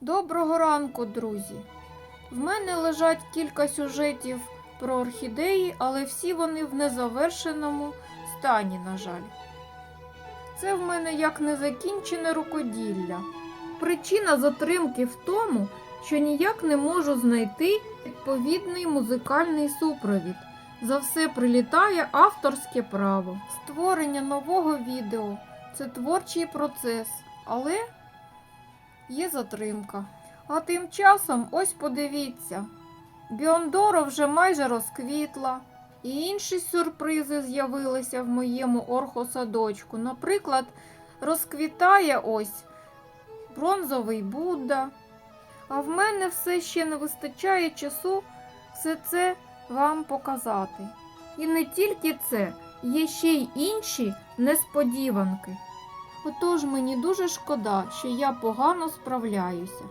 Доброго ранку, друзі! В мене лежать кілька сюжетів про орхідеї, але всі вони в незавершеному стані, на жаль. Це в мене як незакінчене рукоділля. Причина затримки в тому, що ніяк не можу знайти відповідний музикальний супровід. За все прилітає авторське право. Створення нового відео це творчий процес, але є затримка. А тим часом, ось подивіться, Біондоро вже майже розквітла, і інші сюрпризи з'явилися в моєму орхосадочку. Наприклад, розквітає ось бронзовий Будда. А в мене все ще не вистачає часу все це вам показати. І не тільки це, є ще й інші несподіванки. Отож мені дуже шкода, що я погано справляюся.